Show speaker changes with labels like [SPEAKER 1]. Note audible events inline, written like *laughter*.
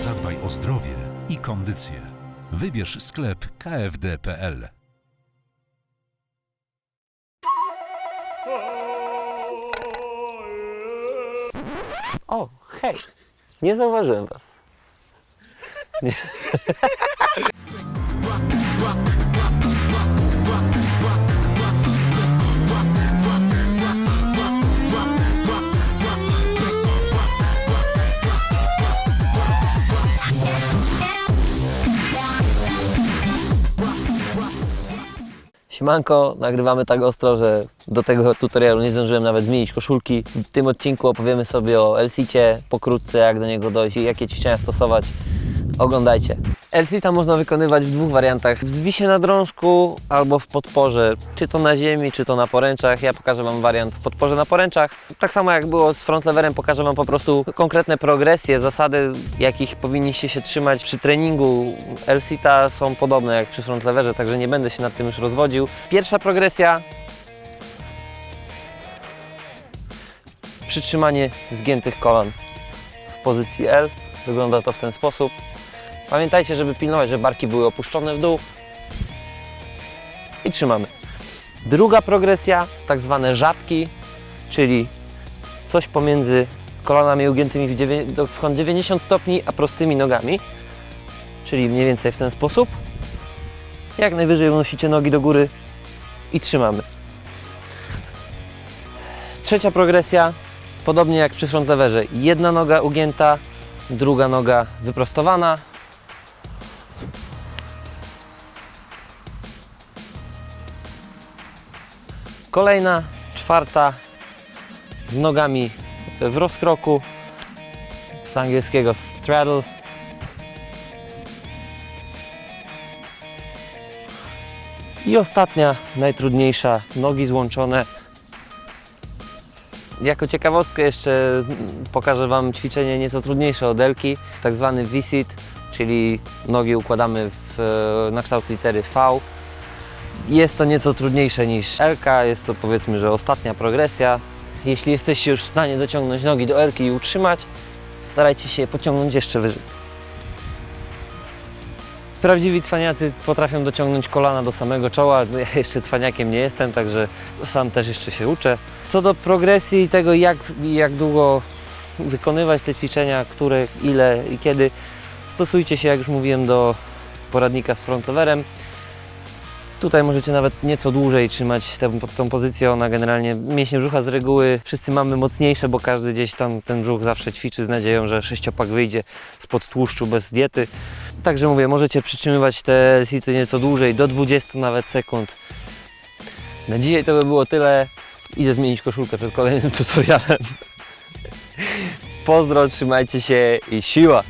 [SPEAKER 1] Zadbaj o zdrowie i kondycję. Wybierz sklep kfd.pl.
[SPEAKER 2] O, hej! Nie zauważyłem was. Nie. *laughs* Siemanko, nagrywamy tak ostro, że do tego tutorialu nie zdążyłem nawet zmienić koszulki. W tym odcinku opowiemy sobie o LC-cie, pokrótce jak do niego dojść i jakie ćwiczenia stosować. Oglądajcie. LC-ta można wykonywać w dwóch wariantach. W zwisie na drążku albo w podporze, czy to na ziemi, czy to na poręczach. Ja pokażę Wam wariant w podporze na poręczach. Tak samo jak było z front leverem, pokażę Wam po prostu konkretne progresje, zasady, jakich powinniście się trzymać przy treningu. LC-ta są podobne jak przy front leverze, także nie będę się nad tym już rozwodził. Pierwsza progresja przytrzymanie zgiętych kolan w pozycji L. Wygląda to w ten sposób. Pamiętajcie, żeby pilnować, żeby barki były opuszczone w dół. I trzymamy. Druga progresja, tak zwane żabki, czyli coś pomiędzy kolanami ugiętymi w, kąt 90 stopni, a prostymi nogami. Czyli mniej więcej w ten sposób. Jak najwyżej unosicie nogi do góry i trzymamy. Trzecia progresja, podobnie jak przy front. Jedna noga ugięta, druga noga wyprostowana. Kolejna, czwarta, z nogami w rozkroku, z angielskiego straddle. I ostatnia, najtrudniejsza, nogi złączone. Jako ciekawostkę jeszcze pokażę Wam ćwiczenie nieco trudniejsze od Elki, tak zwany V-sit, czyli nogi układamy w, na kształt litery V. Jest to nieco trudniejsze niż Elka, jest to powiedzmy, że ostatnia progresja. Jeśli jesteście już w stanie dociągnąć nogi do Elki i utrzymać, starajcie się je pociągnąć jeszcze wyżej. Prawdziwi cwaniacy potrafią dociągnąć kolana do samego czoła. No Ja jeszcze cwaniakiem nie jestem, także sam też jeszcze się uczę. Co do progresji i tego, jak, jak długo wykonywać te ćwiczenia, które, ile i kiedy, stosujcie się, jak już mówiłem, do poradnika z frontowerem. Tutaj możecie nawet nieco dłużej trzymać tę, tą pozycję. Ona generalnie, mięśnie brzucha z reguły wszyscy mamy mocniejsze, bo każdy gdzieś tam ten brzuch zawsze ćwiczy z nadzieją, że sześciopak wyjdzie spod tłuszczu bez diety. Także mówię, możecie przytrzymywać te sity nieco dłużej, do 20 nawet sekund. Na dzisiaj to by było tyle. Idę zmienić koszulkę przed kolejnym *laughs* tutorialem. Pozdro, trzymajcie się i siła!